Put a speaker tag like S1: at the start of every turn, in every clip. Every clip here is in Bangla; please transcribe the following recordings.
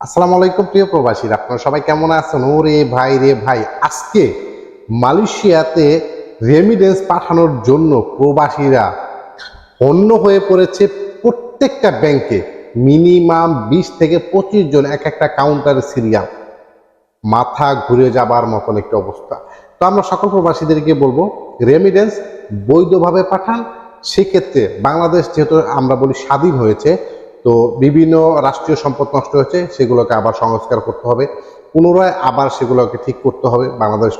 S1: আসসালামু আলাইকুম প্রিয় প্রবাসী আপনারা সবাই কেমন আছেন? ও রে ভাই রে ভাই, আজকে মালয়েশিয়াতে রেমিডেন্স পাঠানোর জন্য প্রবাসীরা অন্য হয়ে পড়েছে প্রত্যেকটা ব্যাংকে মিনিমাম বিশ থেকে পঁচিশ জন এক একটা কাউন্টার সিরিয়াল। মাথা ঘুরে যাবার মতন একটা অবস্থা। তো আমরা সকল প্রবাসীদেরকে বলব রেমিডেন্স বৈধভাবে পাঠান। সেক্ষেত্রে বাংলাদেশ যেহেতু আমরা বলি স্বাধীন হয়েছে তো বিভিন্ন রাষ্ট্রীয় সম্পদ নষ্ট হয়েছে সেগুলোকে আবার সংস্কার করতে হবে। পুনরায় আবার সেগুলোকে ঠিক করতে হবে। বাংলাদেশ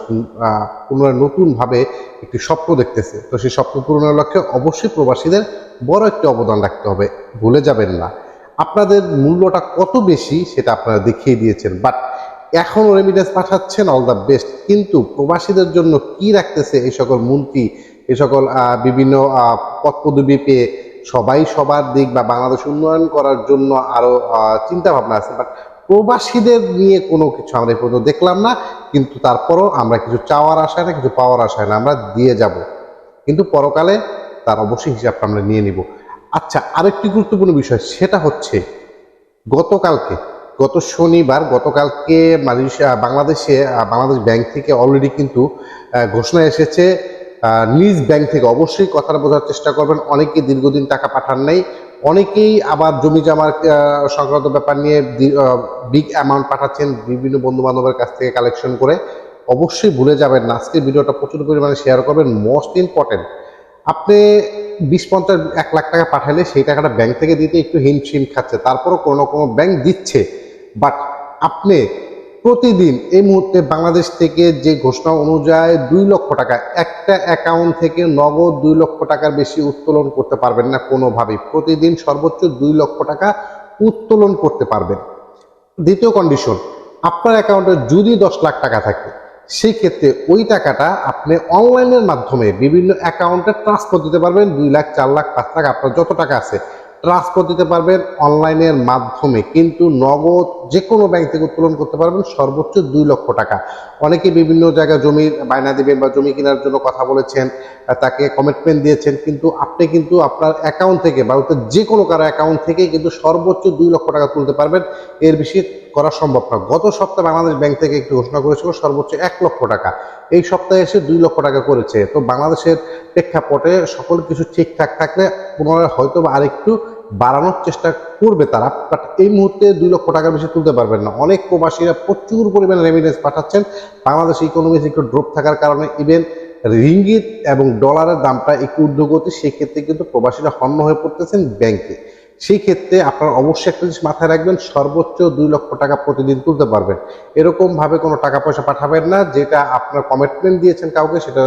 S1: পুনরায় নতুনভাবে একটি স্বপ্ন দেখতেছে। তো সেই স্বপ্ন পূরণের লক্ষ্যে অবশ্যই প্রবাসীদের বড় একটি অবদান রাখতে হবে। ভুলে যাবেন না। আপনাদের মূল্যটা কত বেশি সেটা আপনারা দেখিয়ে দিয়েছেন। বাট এখনও রেমিডেন্স পাঠাচ্ছেন অল দ্য বেস্ট কিন্তু প্রবাসীদের জন্য কি রাখতেছে এই সকল মন্ত্রী এই সকল বিভিন্ন আহ, পদ পদবি পেয়ে সবাই সবার দিক বা বাংলাদেশ উন্নয়ন করার জন্য আরও চিন্তা ভাবনা আছে বাট প্রবাসীদের নিয়ে কোনো কিছু আমরা এই পর্যন্ত দেখলাম না, কিন্তু তারপরও আমরা কিছু চাওয়ার আশায় না, কিছু পাওয়ার আশায় না, আমরা দিয়ে যাব। কিন্তু পরকালে তার অবশ্যই হিসাবটা আমরা নিয়ে নিব। আচ্ছা আরেকটি গুরুত্বপূর্ণ বিষয়, সেটা হচ্ছে গতকালকে, গত শনিবার, গতকালকে মালয়েশিয়া, বাংলাদেশে বাংলাদেশ ব্যাংক থেকে অলরেডি কিন্তু ঘোষণা এসেছে নিজ ব্যাংক থেকে অবশ্যই কথাটা বোঝার চেষ্টা করবেন। অনেকে দীর্ঘদিন টাকা পাঠান নাই। অনেকেই আবার জমি জামার সংক্রান্ত ব্যাপার নিয়ে বিগ অ্যামাউন্ট পাঠাচ্ছেন বিভিন্ন বন্ধু বান্ধবের কাছ থেকে কালেকশন করে। অবশ্যই ভুলে যাবেন না। ভিডিওটা প্রচুর পরিমাণে শেয়ার করবেন। মোস্ট ইম্পর্টেন্ট আপনি বিশ পঞ্চাশ, এক লাখ টাকা পাঠালে সেই টাকাটা ব্যাংক থেকে দিতে একটু হিমশিম খাচ্ছে। তারপরও কোনো কোনো ব্যাংক দিচ্ছে। বাট আপনি প্রতিদিন এই মুহূর্তে বাংলাদেশ থেকে যে ঘোষণা অনুযায়ী দুই লক্ষ টাকা, একটা অ্যাকাউন্ট থেকে নগদ দুই লক্ষ টাকার বেশি উত্তোলন করতে পারবেন না কোনোভাবেই। প্রতিদিন সর্বোচ্চ দুই লক্ষ টাকা উত্তোলন করতে পারবেন। দ্বিতীয় কন্ডিশন আপনার অ্যাকাউন্টে যদি দশ লাখ টাকা থাকে সেই ক্ষেত্রে ওই টাকাটা আপনি অনলাইনের মাধ্যমে বিভিন্ন অ্যাকাউন্টে ট্রান্সফার দিতে পারবেন। দুই লাখ, চার লাখ, পাঁচ লাখ, আপনার যত টাকা আছে ট্রান্সফার দিতে পারবেন অনলাইনের মাধ্যমে, কিন্তু নগদ যে কোনো ব্যাংক থেকে উত্তোলন করতে পারবেন সর্বোচ্চ দুই লক্ষ টাকা। অনেকে বিভিন্ন জায়গায় জমি বায়না দিবেন বা জমি কেনার জন্য কথা বলেছেন তাকে কমিটমেন্ট দিয়েছেন, কিন্তু আপনি কিন্তু আপনার অ্যাকাউন্ট থেকে বা যে কোনো কারও অ্যাকাউন্ট থেকে কিন্তু সর্বোচ্চ দুই লক্ষ টাকা তুলতে পারবেন। এর বেশি করা সম্ভব না। গত সপ্তাহে বাংলাদেশ ব্যাংক থেকে একটি ঘোষণা করেছিল সর্বোচ্চ এক লক্ষ টাকা। এই সপ্তাহে এসে দুই লক্ষ টাকা করেছে। তো বাংলাদেশের প্রেক্ষাপটে সকল কিছু ঠিকঠাক থাকলে পুনরায় হয়তো বা আরেকটু বাড়ানোর চেষ্টা করবে তারা বাট এই মুহূর্তে দুই লক্ষ টাকার বেশি তুলতে পারবেন না। অনেক প্রবাসীরা প্রচুর পরিমাণে রেমিডেন্স পাঠাচ্ছেন। বাংলাদেশ ইকোনমিক্স একটু ড্রপ থাকার কারণে ইভেন রিঙ্গিত এবং ডলারের দামটা একটু ঊর্ধ্বগতি সেই ক্ষেত্রে কিন্তু প্রবাসীরা হন্য হয়ে পড়তেছেন ব্যাংকে সেই ক্ষেত্রে আপনারা অবশ্যই একটা জিনিস মাথায় রাখবেন, সর্বোচ্চ দুই লক্ষ টাকা প্রতিদিন তুলতে পারবেন। এরকমভাবে কোনো টাকা পয়সা পাঠাবেন না, যেটা আপনার কমিটমেন্ট দিয়েছেন কাউকে, সেটা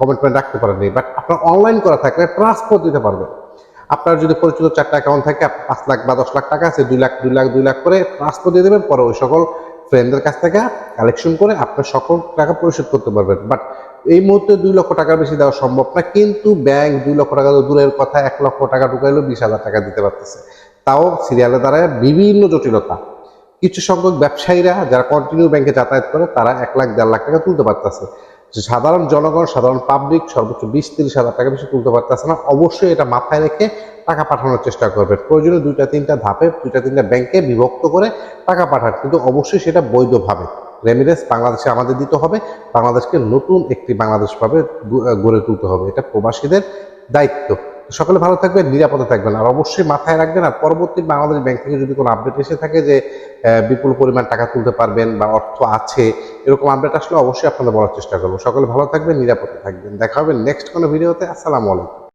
S1: কমিটমেন্ট রাখতে পারেননি। বাট আপনার অনলাইন করা থাকলে ট্রান্সফার দিতে পারবেন। আপনার যদি পরিচিত চারটা অ্যাকাউন্ট থাকে পাঁচ লাখ বা দশ লাখ টাকা আছে, দুই লাখ দুই লাখ দুই লাখ করে ট্রান্সফার দিয়ে দেবেন, পরে ওই সকল ফ্রেন্ডদের কাছ থেকে কালেকশন করে আপনার সকল টাকা পরিশোধ করতে পারবেন। বাট এই মুহূর্তে দুই লক্ষ টাকার বেশি দেওয়া সম্ভব না, কিন্তু ব্যাংক দুই লক্ষ টাকা তো দূরের কথা, এক লক্ষ টাকা ঢুকাইলেও বিশ হাজার টাকা দিতে পারতেছে। তাও সিরিয়ালে দ্বারায় বিভিন্ন জটিলতা। কিছু সংখ্যক ব্যবসায়ীরা যারা কন্টিনিউ ব্যাংকে যাতায়াত করে, তারা এক লাখ, দেড় লাখ টাকা তুলতে পারতেছে। সাধারণ জনগণ, সাধারণ পাবলিক সর্বোচ্চ বিশ তিরিশ হাজার টাকা বেশি তুলতে পারতেছে না, অবশ্যই এটা মাথায় রেখে টাকা পাঠানোর চেষ্টা করবেন প্রয়োজনে দুইটা, তিনটা ধাপে, দুইটা, তিনটা ব্যাংকে বিভক্ত করে টাকা পাঠান। কিন্তু অবশ্যই সেটা বৈধভাবে। রেমিডেন্স বাংলাদেশে আমাদের দিতে হবে, বাংলাদেশকে নতুন একটি বাংলাদেশভাবে গড়ে তুলতে হবে। এটা প্রবাসীদের দায়িত্ব। সকলে ভালো থাকবেন, নিরাপদে থাকবেন। আর অবশ্যই মাথায় রাখবেন, আর পরবর্তী বাংলাদেশ ব্যাংক থেকে যদি কোনো আপডেট এসে থাকে যে বিপুল পরিমাণ টাকা তুলতে পারবেন বা অর্থ আছে, এরকম আপডেট আসলে অবশ্যই আপনাদের বলার চেষ্টা করব। সকলে ভালো থাকবেন, নিরাপদে থাকবেন। দেখা হবে নেক্সট কোনো ভিডিওতে। আসসালামু আলাইকুম।